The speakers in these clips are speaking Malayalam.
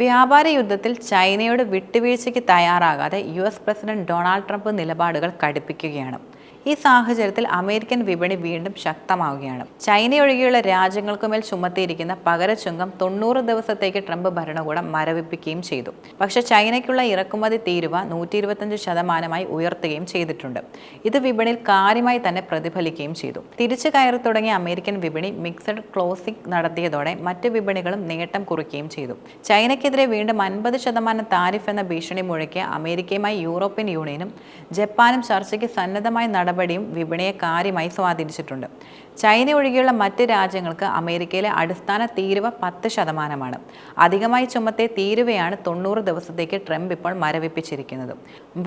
വ്യാപാര യുദ്ധത്തിൽ ചൈനയോട് വിട്ടുവീഴ്ചയ്ക്ക് തയ്യാറാകാതെ U S president Donald Trump നിലപാടുകൾ കടുപ്പിക്കുകയാണ്. ഈ സാഹചര്യത്തിൽ അമേരിക്കൻ വിപണി വീണ്ടും ശക്തമാവുകയാണ്. ചൈനയൊഴികെയുള്ള രാജ്യങ്ങൾക്കുമേൽ ചുമത്തിയിരിക്കുന്ന പകരച്ചുങ്കം തൊണ്ണൂറ് ദിവസത്തേക്ക് ട്രംപ് ഭരണകൂടം മരവിപ്പിക്കുകയും ചെയ്തു. പക്ഷേ ചൈനയ്ക്കുള്ള ഇറക്കുമതി തീരുവ നൂറ്റി ഇരുപത്തഞ്ച് ശതമാനമായി ഉയർത്തുകയും ചെയ്തിട്ടുണ്ട്. ഇത് വിപണിയിൽ കാര്യമായി തന്നെ പ്രതിഫലിക്കുകയും ചെയ്തു. തിരിച്ചു കയറി തുടങ്ങിയ അമേരിക്കൻ വിപണി മിക്സഡ് ക്ലോസിംഗ് നടത്തിയതോടെ മറ്റ് വിപണികളും നേട്ടം കുറിക്കുകയും ചെയ്തു. ചൈനയ്ക്കെതിരെ വീണ്ടും അൻപത് ശതമാനം താരിഫ് എന്ന ഭീഷണി മുഴക്കിയ അമേരിക്കയുമായി യൂറോപ്യൻ യൂണിയനും ജപ്പാനും ചർച്ചയ്ക്ക് സന്നദ്ധമായ നടപടിയും വിപണിയെ കാര്യമായി സ്വാധീനിച്ചിട്ടുണ്ട്. ചൈന ഒഴികെയുള്ള മറ്റ് രാജ്യങ്ങൾക്ക് അമേരിക്കയിലെ അടിസ്ഥാന തീരുവ പത്ത് ശതമാനമാണ്. അധികമായി ചുമത്തെ തീരുവയാണ് തൊണ്ണൂറ് ദിവസത്തേക്ക് ട്രംപ് ഇപ്പോൾ മരവിപ്പിച്ചിരിക്കുന്നത്.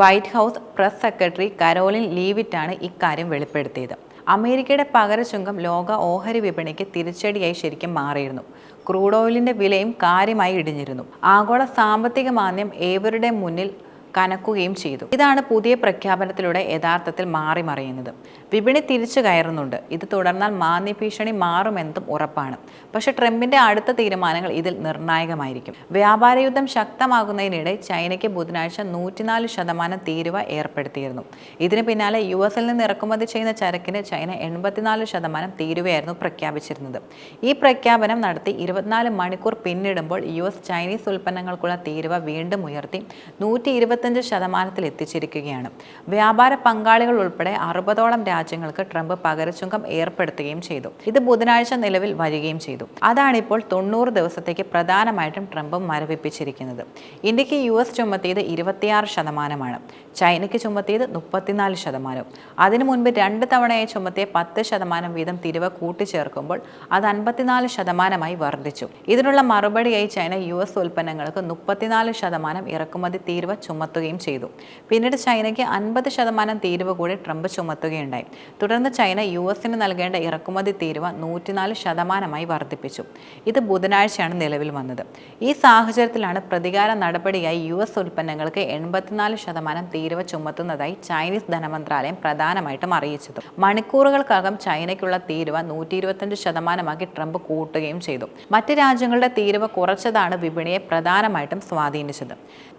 White House press secretary Karoline ലീവിറ്റാണ് ഇക്കാര്യം വെളിപ്പെടുത്തിയത്. അമേരിക്കയുടെ പകരചുങ്കം ലോക ഓഹരി വിപണിക്ക് തിരിച്ചടിയായി ശരിക്കും മാറിയിരുന്നു. ക്രൂഡ് ഓയിലിന്റെ വിലയും കാര്യമായി ഇടിഞ്ഞിരുന്നു. ആഗോള സാമ്പത്തിക മാന്ദ്യം ഏവരുടെ മുന്നിൽ കനക്കുകയും ചെയ്തു. ഇതാണ് പുതിയ പ്രഖ്യാപനത്തിലൂടെ യഥാർത്ഥത്തിൽ മാറി മറിയുന്നത്. വിപണി തിരിച്ചു കയറുന്നുണ്ട്. ഇത് തുടർന്നാൽ മാന്ദ്യ ഭീഷണി മാറുമെന്നതും ഉറപ്പാണ്. പക്ഷേ ട്രംപിന്റെ അടുത്ത തീരുമാനങ്ങൾ ഇതിൽ നിർണായകമായിരിക്കും. വ്യാപാര യുദ്ധം ശക്തമാകുന്നതിനിടെ ചൈനയ്ക്ക് ബുധനാഴ്ച നൂറ്റിനാല് ശതമാനം തീരുവ ഏർപ്പെടുത്തിയിരുന്നു. ഇതിന് പിന്നാലെ യു എസിൽ നിന്ന് ഇറക്കുമതി ചെയ്യുന്ന ചരക്കിന് ചൈന എൺപത്തിനാല് ശതമാനം തീരുവയായിരുന്നു പ്രഖ്യാപിച്ചിരുന്നത്. ഈ പ്രഖ്യാപനം നടത്തി ഇരുപത്തിനാല് മണിക്കൂർ പിന്നിടുമ്പോൾ യു എസ് ചൈനീസ് ഉൽപ്പന്നങ്ങൾക്കുള്ള തീരുവ വീണ്ടും ഉയർത്തി നൂറ്റി ഇരുപത്തഞ്ച് ശതമാനത്തിൽ എത്തിച്ചിരിക്കുകയാണ്. വ്യാപാര പങ്കാളികൾ ഉൾപ്പെടെ അറുപതോളം രാജ്യങ്ങൾക്ക് ട്രംപ് പകരച്ചുങ്കം ഏർപ്പെടുത്തുകയും ചെയ്തു. ഇത് ബുധനാഴ്ച നിലവിൽ വരികയും ചെയ്തു. അതാണിപ്പോൾ തൊണ്ണൂറ് ദിവസത്തേക്ക് പ്രധാനമായിട്ടും ട്രംപ് മരവിപ്പിച്ചിരിക്കുന്നത്. ഇന്ത്യയ്ക്ക് യു എസ് ചുമത്തിയത് ഇരുപത്തിയാറ് ശതമാനമാണ്. ചൈനയ്ക്ക് ചുമത്തിയത് മുപ്പത്തിനാല് ശതമാനവും അതിനു മുൻപ് രണ്ട് തവണയായി ചുമത്തിയ പത്ത് ശതമാനം വീതം തിരിവ് കൂട്ടിച്ചേർക്കുമ്പോൾ അത് അൻപത്തിനാല് ശതമാനമായി വർദ്ധിച്ചു. ഇതിനുള്ള മറുപടിയായി ചൈന യു എസ് ഉൽപ്പന്നങ്ങൾക്ക് മുപ്പത്തിനാല് ശതമാനം ഇറക്കുമതി തീരുവ ചുമത്തുകയും ചെയ്തു. പിന്നീട് ചൈനയ്ക്ക് അൻപത് ശതമാനം തീരുവ കൂടി ട്രംപ് ചുമത്തുകയുണ്ടായി. തുടർന്ന് ചൈന യു എസിന് നൽകേണ്ട ഇറക്കുമതി തീരുവ നൂറ്റിനാല് ശതമാനമായി വർദ്ധിപ്പിച്ചു. ഇത് ബുധനാഴ്ചയാണ് നിലവിൽ വന്നത്. ഈ സാഹചര്യത്തിലാണ് പ്രതികാര നടപടിയായി യു എസ് ഉൽപ്പന്നങ്ങൾക്ക് എൺപത്തിനാല് ശതമാനം തീരുവ ചുമത്തുന്നതായി ചൈനീസ് ധനമന്ത്രാലയം പ്രധാനമായിട്ടും അറിയിച്ചത്. മണിക്കൂറുകൾക്കകം ചൈനയ്ക്കുള്ള തീരുവ നൂറ്റി ഇരുപത്തഞ്ച് ശതമാനമാക്കി ട്രംപ് കൂട്ടുകയും ചെയ്തു. മറ്റ് രാജ്യങ്ങളുടെ തീരുവ കുറച്ചതാണ് വിപണിയെ പ്രധാനമായിട്ടും സ്വാധീനിച്ചത്.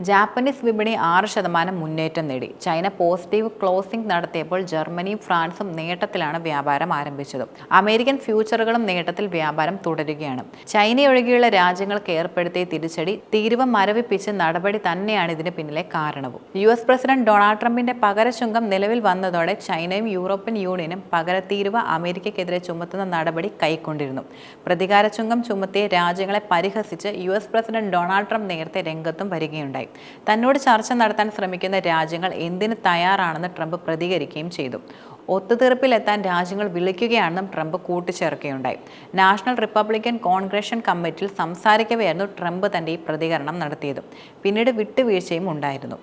ജാപ്പനീസ് വിപണി ആറ് ശതമാനം മുന്നേറ്റം നേടി. ചൈന പോസിറ്റീവ് ക്ലോസിംഗ് നടത്തിയപ്പോൾ ജർമ്മനിയും ഫ്രാൻസും നേട്ടത്തിലാണ് വ്യാപാരം ആരംഭിച്ചത്. അമേരിക്കൻ ഫ്യൂച്ചറുകളും നേട്ടത്തിൽ വ്യാപാരം തുടരുകയാണ്. ചൈനയൊഴികെയുള്ള രാജ്യങ്ങൾക്ക് ഏർപ്പെടുത്തിയ തിരിച്ചടി തീരുവ മരവിപ്പിച്ച് നടപടി തന്നെയാണ് ഇതിന് പിന്നിലെ കാരണവും. യു എസ് പ്രസിഡന്റ് ഡൊണാൾഡ് ട്രംപിന്റെ പകരശുങ്കം നിലവിൽ വന്നതോടെ ചൈനയും യൂറോപ്യൻ യൂണിയനും പകരത്തീരുവ അമേരിക്കയ്ക്കെതിരെ ചുമത്തുന്ന നടപടി കൈക്കൊണ്ടിരുന്നു. പ്രതികാര ചുങ്കം ചുമത്തിയ രാജ്യങ്ങളെ പരിഹസിച്ച് U S president Donald Trump നേരത്തെ രംഗത്തും വരികയുണ്ടായി. തന്നോട് ചർച്ച നടത്താൻ ശ്രമിക്കുന്ന രാജ്യങ്ങൾ എന്തിന് തയ്യാറാണെന്ന് ട്രംപ് പ്രതികരിക്കുകയും ചെയ്തു. ഒത്തുതീർപ്പിലെത്താൻ രാജ്യങ്ങൾ വിളിക്കുകയാണെന്നും ട്രംപ് കൂട്ടിച്ചേർക്കുകയുണ്ടായി. നാഷണൽ റിപ്പബ്ലിക്കൻ കോൺഗ്രഷൻ കമ്മിറ്റിയിൽ സംസാരിക്കവെയായിരുന്നു ട്രംപ് തന്റെ ഈ പ്രതികരണം നടത്തിയത്. പിന്നീട് വിട്ടുവീഴ്ചയും ഉണ്ടായിരുന്നു.